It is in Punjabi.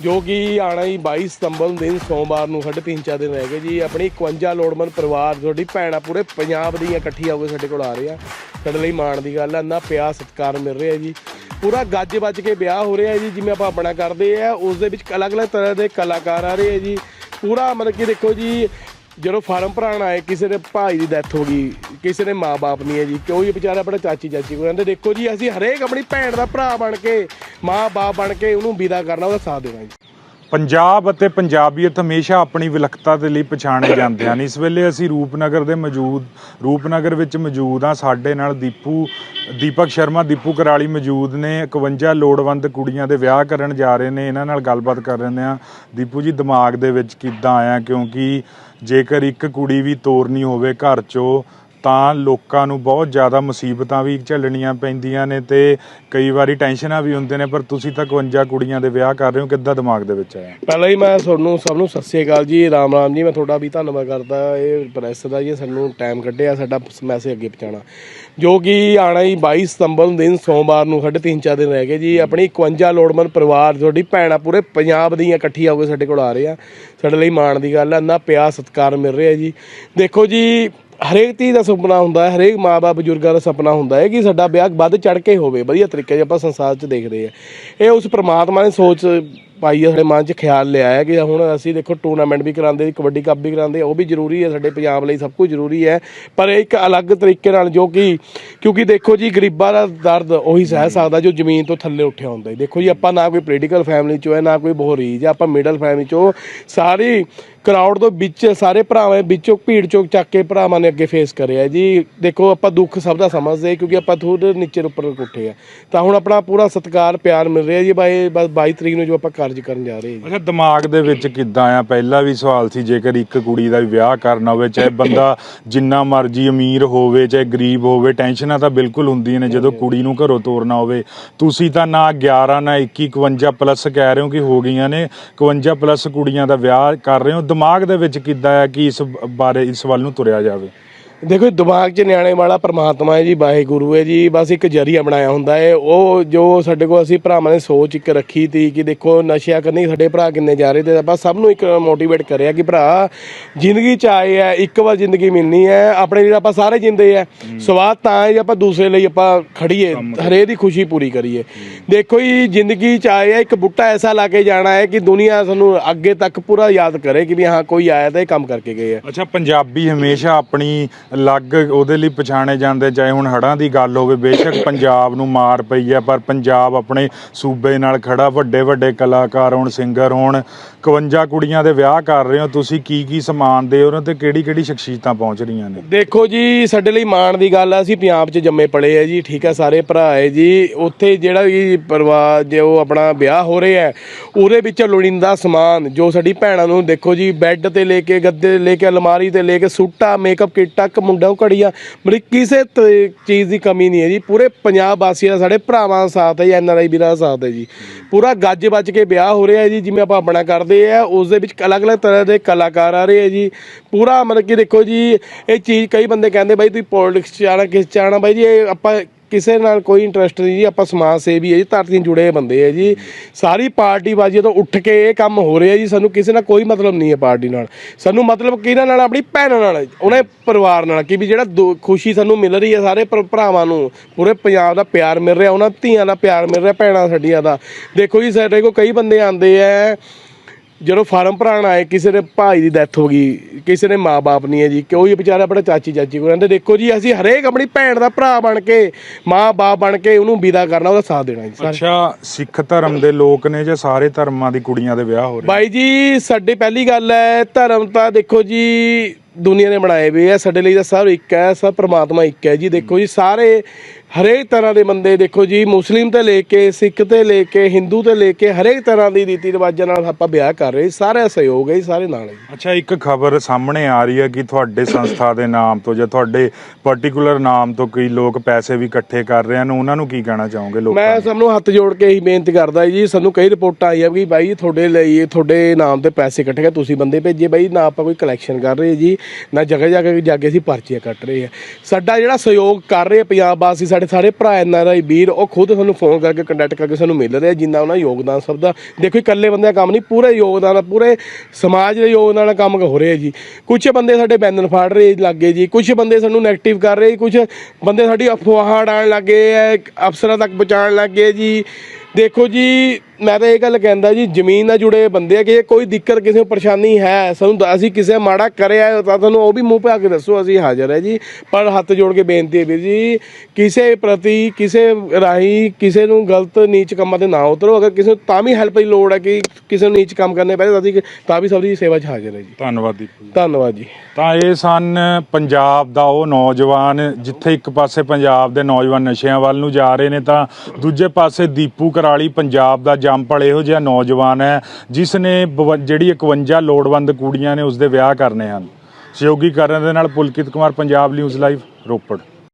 ਜੋ ਕਿ ਆਣਾ ਹੀ 22 ਸਤੰਬਰ ਨੂੰ, ਦਿਨ ਸੋਮਵਾਰ ਨੂੰ ਸਾਡੇ ਤਿੰਨ, ਚਾਰ ਦਿਨ ਰਹਿ ਗਏ ਜੀ। ਆਪਣੀ 51 ਲੋੜਵੰਦ ਪਰਿਵਾਰ, ਤੁਹਾਡੀ ਭੈਣਾਂ ਪੂਰੇ ਪੰਜਾਬ ਦੀਆਂ ਇਕੱਠੀਆਂ ਹੋ ਕੇ ਸਾਡੇ ਕੋਲ ਆ ਰਹੇ ਆ। ਸਾਡੇ ਲਈ ਮਾਣ ਦੀ ਗੱਲ ਆ, ਇੰਨਾ ਪਿਆਰ, ਸਤਿਕਾਰ ਮਿਲ ਰਿਹਾ ਜੀ। ਪੂਰਾ ਗੱਜ ਵੱਜ ਕੇ ਵਿਆਹ ਹੋ ਰਿਹਾ ਜੀ, ਜਿਵੇਂ ਆਪਾਂ ਆਪਣਾ ਕਰਦੇ ਆ, ਉਸ ਦੇ ਵਿੱਚ ਅਲੱਗ-ਅਲੱਗ ਤਰ੍ਹਾਂ ਦੇ ਕਲਾਕਾਰ ਆ ਰਹੇ ਆ ਜੀ। ਪੂਰਾ ਮਤਲਬ ਕਿ ਦੇਖੋ ਜੀ, ਜਦੋਂ ਫਾਰਮ ਭਰਾਉਣ ਆਏ, ਕਿਸੇ ਦੇ ਭਾਈ ਦੀ ਡੈਥ ਹੋ ਗਈ, ਕਿਸੇ ਦੇ ਮਾਪੇ ਨਹੀਂ ਹੈ ਜੀ। ਕੋਈ ਵਿਚਾਰਾ ਆਪਣੇ ਚਾਚੀ ਚਾਚੀ ਕੋਲ ਕਹਿੰਦੇ ਦੇਖੋ ਜੀ, ਅਸੀਂ ਹਰੇਕ ਆਪਣੀ ਭੈਣ ਦਾ ਭਰਾ ਬਣ ਕੇ ਮਾਂ-ਬਾਪ ਬਣ ਕੇ ਉਹਨੂੰ ਵਿਦਾ ਕਰਨਾ, ਉਹਦਾ ਸਾਥ ਦੇਣਾ ਜੀ। ਪੰਜਾਬ ਅਤੇ ਪੰਜਾਬੀਅਤ ਹਮੇਸ਼ਾ ਆਪਣੀ ਵਿਲੱਖਤਾ ਦੇ ਲਈ ਪਛਾਣੇ ਜਾਂਦੇ ਹਨ ਇਸ ਵੇਲੇ ਅਸੀਂ ਰੂਪਨਗਰ ਦੇ ਮੌਜੂਦ, ਰੂਪਨਗਰ ਵਿੱਚ ਮੌਜੂਦ ਹਾਂ। ਸਾਡੇ ਨਾਲ ਦੀਪੂ, ਦੀਪਕ ਸ਼ਰਮਾ, ਦੀਪੂ ਕਰਾਲੀ ਮੌਜੂਦ ਨੇ। 51 ਲੋੜਵੰਦ ਕੁੜੀਆਂ ਦੇ ਵਿਆਹ ਕਰਨ ਜਾ ਰਹੇ ਨੇ। ਇਹਨਾਂ ਨਾਲ ਗੱਲਬਾਤ ਕਰ ਰਹੇ ਹਾਂ। ਦੀਪੂ ਜੀ, ਦਿਮਾਗ ਦੇ ਵਿੱਚ ਕਿੱਦਾਂ ਆਇਆ? ਕਿਉਂਕਿ ਜੇਕਰ ਇੱਕ ਕੁੜੀ ਵੀ ਤੋਰਨੀ ਹੋਵੇ ਘਰ ਚੋਂ ਤਾਂ ਲੋਕਾਂ ਨੂੰ ਬਹੁਤ ਜ਼ਿਆਦਾ ਮੁਸੀਬਤਾਂ ਵੀ ਝੱਲਣੀਆਂ ਪੈਂਦੀਆਂ ਨੇ ਤੇ ਕਈ ਵਾਰੀ ਟੈਨਸ਼ਨਾਂ ਵੀ ਹੁੰਦੇ ਨੇ, ਪਰ ਤੁਸੀਂ ਤਾਂ 51 ਕੁੜੀਆਂ ਦੇ ਵਿਆਹ ਕਰ ਰਹੇ ਹੋ, ਕਿੱਦਾਂ ਦਿਮਾਗ ਦੇ ਵਿੱਚ ਆਇਆ? ਪਹਿਲਾਂ ਹੀ ਮੈਂ ਤੁਹਾਨੂੰ ਸਭ ਨੂੰ ਸਤਿ ਸ੍ਰੀ ਅਕਾਲ ਜੀ, ਰਾਮ ਰਾਮ ਜੀ, ਮੈਂ ਤੁਹਾਡਾ ਵੀ ਧੰਨਵਾਦ ਕਰਦਾ, ਇਹ ਪ੍ਰੈਸ ਦਾ ਜੀ, ਸਾਨੂੰ ਟਾਈਮ ਕੱਢਿਆ, ਸਾਡਾ ਮੈਸੇਜ ਅੱਗੇ ਪਹੁੰਚਾਉਣਾ। ਜੋ ਕਿ ਆਣਾ ਹੀ 22 ਸਤੰਬਰ ਨੂੰ ਦਿਨ, ਸੋਮਵਾਰ ਨੂੰ ਸਾਢੇ ਤਿੰਨ ਚਾਰ ਦਿਨ ਰਹਿ ਗਏ ਜੀ, ਆਪਣੀ 51 ਲੋੜਵੰਦ ਪਰਿਵਾਰ, ਤੁਹਾਡੀ ਭੈਣਾਂ ਪੂਰੇ ਪੰਜਾਬ ਦੀਆਂ ਇਕੱਠੀਆਂ ਹੋ ਕੇ ਸਾਡੇ ਕੋਲ ਆ ਰਹੇ ਆ, ਸਾਡੇ ਲਈ ਮਾਣ ਦੀ ਗੱਲ ਆ, ਇੰਨਾ ਪਿਆਰ ਸਤਿਕਾਰ ਮਿਲ ਰਿਹਾ ਜੀ। ਦੇਖੋ ਜੀ ਹਰੇਕ ਧੀ ਦਾ ਸੁਪਨਾ ਹੁੰਦਾ ਹੈ, ਹਰੇਕ ਮਾਂ-ਬਾਪ ਬਜ਼ੁਰਗਾਂ ਦਾ ਸੁਪਨਾ ਹੁੰਦਾ ਹੈ ਕਿ ਸਾਡਾ ਵਿਆਹ ਵੱਧ ਚੜ ਕੇ ਹੋਵੇ, ਵਧੀਆ ਤਰੀਕੇ 'ਚ ਆਪਾਂ ਸੰਸਾਰ 'ਚ ਦੇਖਦੇ ਆ ਇਹ ਉਸ ਪ੍ਰਮਾਤਮਾ ਨੇ ਸੋਚ ਪਾਈ ਸਾਡੇ ਮਨ 'ਚ ਖਿਆਲ ਲਿਆ ਹੈ ਕਿ ਹੁਣ ਅਸੀਂ ਦੇਖੋ ਟੂਰਨਾਮੈਂਟ ਵੀ ਕਰਾਉਂਦੇ, ਕਬੱਡੀ ਕੱਪ ਵੀ ਕਰਾਉਂਦੇ, ਉਹ ਵੀ ਜ਼ਰੂਰੀ ਹੈ, ਸਾਡੇ ਪੰਜਾਬ ਲਈ ਸਭ ਕੁਝ ਜ਼ਰੂਰੀ ਹੈ। ਪਰ ਇੱਕ ਅਲੱਗ ਤਰੀਕੇ ਨਾਲ ਜੋ ਕਿ, ਕਿਉਂਕਿ ਦੇਖੋ ਜੀ, ਗਰੀਬਾਂ ਦਾ ਦਰਦ ਉਹੀ ਸਹਿ ਸਕਦਾ ਜੋ ਜ਼ਮੀਨ ਤੋਂ ਥੱਲੇ ਉੱਠਿਆ ਹੁੰਦਾ ਹੈ। ਦੇਖੋ ਜੀ, ਆਪਾਂ ਨਾ ਕੋਈ ਪੋਲੀਟੀਕਲ ਫੈਮਿਲੀ ਚੋਂ ਹੈ, ਨਾ ਕੋਈ ਬਹੁਤ ਰੀਜ ਆਪਾਂ ਮਿਡਲ ਫੈਮਿਲੀ ਚੋਂ ਸਾਰੀ ਕਰਾਊਡ ਤੋਂ ਵਿੱਚ, ਸਾਰੇ ਭਰਾਵਾਂ ਵਿੱਚੋਂ ਭੀੜ ਚੋਂ ਚੱਕ ਕੇ ਭਰਾਵਾਂ ਨੇ ਅੱਗੇ ਫੇਸ ਕਰਿਆ ਜੀ, ਦੇਖੋ ਆਪਾਂ ਦੁੱਖ ਸਭ ਦਾ ਸਮਝਦੇ ਕਿਉਂਕਿ ਆਪਾਂ ਥੋੜੇ ਨੀਚੇ ਉੱਪਰ ਉੱਠੇ ਆ ਤਾਂ ਹੁਣ ਆਪਣਾ ਪੂਰਾ ਸਤਿਕਾਰ, ਪਿਆਰ ਮਿਲ ਰਿਹਾ ਜੀ, ਬਾਈ ਬਸ 22 ਤਰੀਕ ਨੂੰ ਜੋ ਆਪਾਂ ਕਾਰਜ ਕਰਨ ਜਾ ਰਹੇ ਜੀ। ਅੱਛਾ, ਦਿਮਾਗ ਦੇ ਵਿੱਚ ਕਿੱਦਾਂ ਆ? ਪਹਿਲਾ ਵੀ ਸਵਾਲ ਸੀ, ਜੇਕਰ ਇੱਕ ਕੁੜੀ ਦਾ ਵਿਆਹ ਕਰਨਾ ਹੋਵੇ, ਚਾਹੇ ਬੰਦਾ ਜਿੰਨਾ ਮਰਜ਼ੀ ਅਮੀਰ ਹੋਵੇ, ਚਾਹੇ ਗਰੀਬ ਹੋਵੇ, ਟੈਨਸ਼ਨਾਂ ਤਾਂ ਬਿਲਕੁਲ ਹੁੰਦੀਆਂ ਨੇ ਜਦੋਂ ਕੁੜੀ ਨੂੰ ਘਰੋਂ ਤੋਰਨਾ ਹੋਵੇ। ਤੁਸੀਂ ਤਾਂ ਨਾ 11 ਨਾ 21 51 ਪਲੱਸ ਕਹਿ ਰਹੇ ਹੋ ਕਿ ਹੋ ਗਈਆਂ ਨੇ। 51 ਪਲੱਸ ਕੁੜੀਆਂ ਦਾ ਵਿਆਹ ਕਰ ਰਹੇ ਹੋ। ਦਿਮਾਗ ਦੇ ਵਿੱਚ ਕਿੱਦਾਂ ਆ ਕਿ ਇਸ ਬਾਰੇ, ਇਸ ਵੱਲ ਨੂੰ ਤੁਰਿਆ ਜਾਵੇ? ਦੇਖੋ ਦਿਮਾਗ 'ਚ ਨਿਆਣੇ ਵਾਲਾ ਪ੍ਰਮਾਤਮਾ ਹੈ ਜੀ ਵਾਹਿਗੁਰੂ ਹੈ ਜੀ ਬਸ ਇੱਕ ਜਰੀਆ ਬਣਾਇਆ ਹੁੰਦਾ ਹੈ। ਉਹ ਜੋ ਸਾਡੇ ਕੋਲ ਅਸੀਂ ਭਰਾਵਾਂ ਨੇ ਸੋਚ ਇੱਕ ਰੱਖੀ ਤੀ ਕਿ ਦੇਖੋ ਨਸ਼ਿਆ ਕਰਨੀ ਸਾਡੇ ਭਰਾ ਕਿੰਨੇ ਜਾ ਰਹੇ ਤੇ ਆਪਾਂ ਸਭ ਨੂੰ ਇੱਕ ਮੋਟੀਵੇਟ ਕਰਿਆ ਕਿ ਭਰਾ ਜ਼ਿੰਦਗੀ 'ਚ ਆਏ ਆ ਇੱਕ ਵਾਰ ਜ਼ਿੰਦਗੀ ਮਿਲਣੀ ਹੈ ਆਪਣੇ ਲਈ ਆਪਾਂ ਸਾਰੇ ਜਿੰਦੇ ਆ। ਸਵਾਦ ਤਾਂ ਹੈ ਜੇ ਆਪਾਂ ਦੂਸਰੇ ਲਈ ਆਪਾਂ ਖੜੀਏ ਹਰੇ ਦੀ ਖੁਸ਼ੀ ਪੂਰੀ ਕਰੀਏ। ਦੇਖੋ ਜੀ ਜ਼ਿੰਦਗੀ 'ਚ ਆਏ ਆ ਇੱਕ ਬੁੱਟਾ ਐਸਾ ਲਾ ਕੇ ਜਾਣਾ ਹੈ ਕਿ ਦੁਨੀਆ ਸਾਨੂੰ ਅੱਗੇ ਤੱਕ ਪੂਰਾ ਯਾਦ ਕਰੇ ਕਿ ਵੀ ਹਾਂ ਕੋਈ ਆਇਆ ਤਾਂ ਇਹ ਕੰਮ ਕਰਕੇ ਗਏ ਆ। ਅੱਛਾ ਪੰਜਾਬੀ ਹਮੇਸ਼ਾ ਆਪਣੀ ਅਲੱਗ ਉਹਦੇ ਲਈ ਪਛਾਣੇ ਜਾਂਦੇ, ਚਾਹੇ ਹੁਣ ਹੜਾਂ ਦੀ ਗੱਲ ਹੋਵੇ, ਬੇਸ਼ੱਕ ਪੰਜਾਬ ਨੂੰ ਮਾਰ ਪਈ ਹੈ ਪਰ ਪੰਜਾਬ ਆਪਣੇ ਸੂਬੇ ਨਾਲ ਖੜਾ ਵੱਡੇ ਵੱਡੇ ਕਲਾਕਾਰ ਹੋਣ ਸਿੰਗਰ ਹੋਣ 51 ਕੁੜੀਆਂ ਦੇ ਵਿਆਹ ਕਰ ਰਹੇ ਹੋ, ਤੁਸੀਂ ਕੀ ਕੀ ਸਮਾਨ ਦੇ ਉਹਨਾਂ ਤੇ ਕਿਹੜੀ ਕਿਹੜੀ ਸ਼ਖਸੀਅਤਾਂ ਪਹੁੰਚ ਰਹੀਆਂ ਨੇ? ਦੇਖੋ ਜੀ, ਸਾਡੇ ਲਈ ਮਾਣ ਦੀ ਗੱਲ ਆ, ਅਸੀਂ ਪੰਜਾਬ 'ਚ ਜੰਮੇ ਪਲੇ ਆ ਜੀ, ਠੀਕ ਆ, ਸਾਰੇ ਭਰਾ ਹੈ ਜੀ, ਉੱਥੇ ਜਿਹੜਾ ਵੀ ਪਰਿਵਾਰ, ਜੋ ਆਪਣਾ ਵਿਆਹ ਹੋ ਰਿਹਾ ਹੈ, ਉਹਦੇ ਵਿੱਚ ਲੋੜੀਂਦਾ ਸਮਾਨ, ਜੋ ਸਾਡੀ ਭੈਣਾਂ ਨੂੰ ਦੇਖੋ ਜੀ ਬੈੱਡ ਤੇ ਲੈ ਕੇ, ਗੱਦੇ ਲੈ ਕੇ, ਅਲਮਾਰੀ ਤੇ ਲੈ ਕੇ, ਸੂਟਾ ਮੇਕਅਪ ਕਿੱਟ ਮੁੰਡਾ ਉਹ ਘੜੀ ਆ। ਮਤਲਬ ਕਿਸੇ ਤ- ਚੀਜ਼ ਦੀ ਕਮੀ ਨਹੀਂ ਹੈ ਜੀ। ਪੂਰੇ ਪੰਜਾਬ ਵਾਸੀਆਂ ਦਾ, ਸਾਡੇ ਭਰਾਵਾਂ ਦਾ ਸਾਥ ਹੈ ਜੀ ਆਈ ਵੀਰਾਂ ਦਾ ਸਾਥ ਹੈ ਜੀ। ਪੂਰਾ ਗੱਜ ਵੱਜ ਕੇ ਵਿਆਹ ਹੋ ਰਿਹਾ ਹੈ ਜੀ, ਜਿਵੇਂ ਆਪਾਂ ਆਪਣਾ ਕਰਦੇ ਆ, ਉਸ ਦੇ ਵਿੱਚ ਅਲੱਗ-ਅਲੱਗ ਤਰ੍ਹਾਂ ਦੇ ਕਲਾਕਾਰ ਆ ਰਹੇ ਹੈ ਜੀ। ਪੂਰਾ ਮਤਲਬ ਕਿ ਦੇਖੋ ਜੀ, ਇਹ ਚੀਜ਼ ਕਈ ਬੰਦੇ ਕਹਿੰਦੇ ਬਾਈ ਤੁਸੀਂ ਪੋਲਿਟਿਕਸ ਚ ਆਣਾ ਕਿਸ ਚ ਆਣਾ ਬਾਈ ਜੀ, ਇਹ ਆਪਾਂ ਕਿਸੇ ਨਾਲ ਕੋਈ ਇੰਟਰਸਟ ਨਹੀਂ ਜੀ, ਆਪਾਂ ਸਮਾਜ ਸੇਵੀ ਹੈ ਜੀ, ਧਰਤੀ ਨਾਲ ਜੁੜੇ ਬੰਦੇ ਹੈ ਜੀ। ਸਾਰੀ ਪਾਰਟੀ ਬਾਜੀ ਤੋਂ ਉੱਠ ਕੇ ਇਹ ਕੰਮ ਹੋ ਰਿਹਾ ਜੀ, ਸਾਨੂੰ ਕਿਸੇ ਨਾਲ ਕੋਈ ਮਤਲਬ ਨਹੀਂ ਹੈ ਪਾਰਟੀ ਨਾਲ। ਸਾਨੂੰ ਮਤਲਬ ਕਿਹਨਾਂ ਨਾਲ, ਆਪਣੀ ਭੈਣਾਂ ਨਾਲ, ਉਹਨੇ ਪਰਿਵਾਰ ਨਾਲ, ਕਿ ਵੀ ਜਿਹੜਾ ਦੁ- ਖੁਸ਼ੀ ਸਾਨੂੰ ਮਿਲ ਰਹੀ ਹੈ ਸਾਰੇ ਭਰਾਵਾਂ ਨੂੰ, ਪੂਰੇ ਪੰਜਾਬ ਦਾ ਪਿਆਰ ਮਿਲ ਰਿਹਾ, ਉਹਨਾਂ ਧੀਆਂ ਦਾ ਪਿਆਰ ਮਿਲ ਰਿਹਾ, ਭੈਣਾਂ ਸਾਡੀਆਂ ਦਾ। ਦੇਖੋ ਜੀ, ਸਾਡੇ ਕੋਲ ਕਈ ਬੰਦੇ ਆਉਂਦੇ ਆ ਜਦੋਂ ਫਾਰਮ ਭਰਾਉਣ ਆਏ ਕਿਸੇ ਦੇ ਭਾਈ ਦੀ ਡੈਥ ਹੋ ਗਈ ਕਿਸੇ ਦੇ ਮਾਪੇ ਨਹੀਂ ਹੈ ਜੀ ਕੋਈ ਵਿਚਾਰਾ ਆਪਣੇ ਚਾਚੀ ਚਾਚੀ ਕੋਲ ਕਹਿੰਦੇ ਦੇਖੋ ਜੀ ਅਸੀਂ ਹਰੇਕ ਆਪਣੀ ਭੈਣ ਦਾ ਭਰਾ ਬਣ ਕੇ ਮਾਂ-ਬਾਪ ਬਣ ਕੇ ਉਹਨੂੰ ਵਿਦਾ ਕਰਨਾ ਉਹਦਾ ਸਾਥ ਦੇਣਾ ਜੀ ਸਾਰੇ। ਅੱਛਾ ਸਿੱਖ ਧਰਮ ਦੇ ਲੋਕ ਨੇ ਜਾਂ ਸਾਰੇ ਧਰਮਾਂ ਦੀ ਕੁੜੀਆਂ ਦੇ ਵਿਆਹ ਹੋ ਰਹੇ ਬਾਈ ਜੀ ਸਾਡੇ ਪਹਿਲੀ ਗੱਲ ਹੈ ਧਰਮ ਤਾਂ ਦੇਖੋ ਜੀ ਦੁਨੀਆ ਨੇ ਬਣਾਏ ਹੋਏ ਆ ਸਾਡੇ ਲਈ ਤਾਂ ਸਭ ਇੱਕ ਹੈ ਸਭ ਪ੍ਰਮਾਤਮਾ ਇੱਕ ਹੈ ਜੀ। ਦੇਖੋ ਜੀ ਸਾਰੇ ਹਰੇਕ ਤਰ੍ਹਾਂ ਦੇ ਬੰਦੇ ਦੇਖੋ ਜੀ ਮੁਸਲਿਮ ਤੋਂ ਲੈ ਕੇ ਸਿੱਖ ਤੋਂ ਲੈ ਕੇ ਹਿੰਦੂ ਤੋਂ ਲੈ ਕੇ ਹਰੇਕ ਤਰ੍ਹਾਂ ਦੀ ਰੀਤੀ ਰਿਵਾਜਾਂ ਨਾਲ ਆਪਾਂ ਵਿਆਹ ਕਰ ਰਹੇ ਸਾਰੇ ਸਹਿਯੋਗ ਹੈ ਜੀ ਸਾਰੇ ਨਾਲ ਹੈ ਜੀ। ਅੱਛਾ ਇੱਕ ਖਬਰ ਸਾਹਮਣੇ ਆ ਰਹੀ ਹੈ ਕਿ ਤੁਹਾਡੇ ਸੰਸਥਾ ਦੇ ਨਾਮ ਤੋਂ ਜਾਂ ਤੁਹਾਡੇ ਪਾਰਟਿਕੂਲਰ ਨਾਮ ਤੋਂ ਕਈ ਲੋਕ ਪੈਸੇ ਵੀ ਇਕੱਠੇ ਕਰ ਰਹੇ ਹਨ। ਉਹਨਾਂ ਨੂੰ ਕੀ ਕਹਿਣਾ ਚਾਹੋਗੇ ਲੋਕਾਂ ਮੈਂ ਨੂੰ? ਸਭ ਨੂੰ ਹੱਥ ਜੋੜ ਕੇ ਇਹੀ ਬੇਨਤੀ ਕਰਦਾ ਜੀ ਸਾਨੂੰ ਕਈ ਰਿਪੋਰਟਾਂ ਆਈਆਂ ਵੀ ਬਾਈ ਤੁਹਾਡੇ ਲਈ ਤੁਹਾਡੇ ਨਾਮ ਤੇ ਪੈਸੇ ਇਕੱਠੇ ਕਰ ਤੁਸੀਂ ਬੰਦੇ ਭੇਜੇ। ਬਾਈ ਨਾ ਆਪਾਂ ਕੋਈ ਕਲੈਕਸ਼ਨ ਕਰ ਰਹੇ ਜੀ। ਨਾ ਜਗ੍ਹਾ ਜਗ੍ਹਾ ਜਾ ਕੇ ਅਸੀਂ ਪਰਚੀਆਂ ਕੱਟ ਰਹੇ ਆ ਸਾਡਾ ਜਿਹੜਾ ਸਹਿਯੋਗ ਕਰ ਰਹੇ ਪੰਜਾਬ ਵਾਸੀ, ਸਾਡੇ ਸਾਰੇ ਭਰਾ ਐਨਆਰਆਈ ਵੀਰ, ਉਹ ਖੁਦ ਸਾਨੂੰ ਫੋਨ ਕਰਕੇ ਕੰਟੈਕਟ ਕਰਕੇ ਸਾਨੂੰ ਮਿਲ ਰਹੇ ਆ, ਜਿੰਨਾ ਉਹਨਾਂ ਯੋਗਦਾਨ ਸਭ ਦਾ। ਦੇਖੋ, ਇਕੱਲੇ ਬੰਦੇ ਦਾ ਕੰਮ ਨਹੀਂ, ਪੂਰੇ ਯੋਗਦਾਨ ਪੂਰੇ ਸਮਾਜ ਦੇ ਯੋਗਦਾਨ ਨਾਲ ਕੰਮ ਹੋ ਰਿਹਾ ਜੀ। ਕੁਝ ਬੰਦੇ ਸਾਡੇ ਬੈਨਰ ਫਾੜ ਰਹੇ ਲੱਗੇ ਜੀ ਕੁਝ ਬੰਦੇ ਸਾਨੂੰ ਨੈਗੇਟਿਵ ਕਰ ਰਹੇ ਕੁਝ ਬੰਦੇ ਸਾਡੀ ਅਫਵਾਹਾਂ ਉਡਾਉਣ ਲੱਗੇ ਐ ਅਫਸਰਾਂ ਤੱਕ ਪਹੁੰਚਾਉਣ ਲੱਗੇ ਜੀ। ਦੇਖੋ ਜੀ ਮੈਂ ਤਾਂ ਇਹ ਗੱਲ ਕਹਿੰਦਾ ਜੀ ਜ਼ਮੀਨ ਨਾਲ ਜੁੜੇ ਬੰਦੇ ਆ ਕਿ ਕੋਈ ਦਿੱਕਤ ਕਿਸੇ ਨੂੰ ਪਰੇਸ਼ਾਨੀ ਹੈ। ਸਾਨੂੰ ਅਸੀਂ ਕਿਸੇ ਮਾੜਾ ਕਰਿਆ ਤਾਂ ਤੁਹਾਨੂੰ ਉਹ ਵੀ ਮੂੰਹ ਪਾ ਕੇ ਦੱਸੋ ਅਸੀਂ ਹਾਜ਼ਰ ਹੈ ਜੀ। ਪਰ ਹੱਥ ਜੋੜ ਕੇ ਬੇਨਤੀ ਹੈ ਵੀਰ ਜੀ ਕਿਸੇ ਪ੍ਰਤੀ ਕਿਸੇ ਰਾਹੀਂ ਕਿਸੇ ਨੂੰ ਗਲਤ ਨੀਚ ਕੰਮਾਂ ਤੇ ਨਾ ਉਤਰੋ। ਅਗਰ ਕਿਸੇ ਨੂੰ ਤਾਂ ਵੀ ਹੈਲਪ ਦੀ ਲੋੜ ਹੈ ਕਿ ਕਿਸੇ ਨੂੰ ਨੀਚ ਕੰਮ ਕਰਨੇ ਪਏ ਤਾਂ ਅਸੀਂ ਤਾਂ ਵੀ ਸਭ ਦੀ ਸੇਵਾ 'ਚ ਹਾਜ਼ਰ ਹੈ ਜੀ। ਧੰਨਵਾਦ ਜੀ। ਧੰਨਵਾਦ ਜੀ। ਤਾਂ ਇਹ ਸਨ ਪੰਜਾਬ ਦਾ ਉਹ ਨੌਜਵਾਨ ਜਿੱਥੇ ਇੱਕ ਪਾਸੇ ਪੰਜਾਬ ਦੇ ਨੌਜਵਾਨ ਨਸ਼ਿਆਂ ਵੱਲ ਨੂੰ ਜਾ ਰਹੇ ਨੇ ਤਾਂ ਦੂਜੇ ਪਾਸੇ ਦੀਪੂ ਕਰਾਲੀ ਪੰਜਾਬ ਦਾ ਜੰਮਪਲ ਇਹੋ ਜਿਹਾ ਨੌਜਵਾਨ ਹੈ ਜਿਸ ਨੇ ਬਵ- ਜਿਹੜੀ 51 ਲੋੜਵੰਦ ਕੁੜੀਆਂ ਨੇ ਉਸ ਦੇ ਵਿਆਹ ਕਰਨੇ ਹਨ। ਸਹਿਯੋਗੀ ਕਰਨ ਦੇ ਨਾਲ ਪੁਲਕਿਤ ਕੁਮਾਰ, ਪੰਜਾਬ ਨਿਊਜ਼ ਲਾਈਵ ਰੋਪੜ।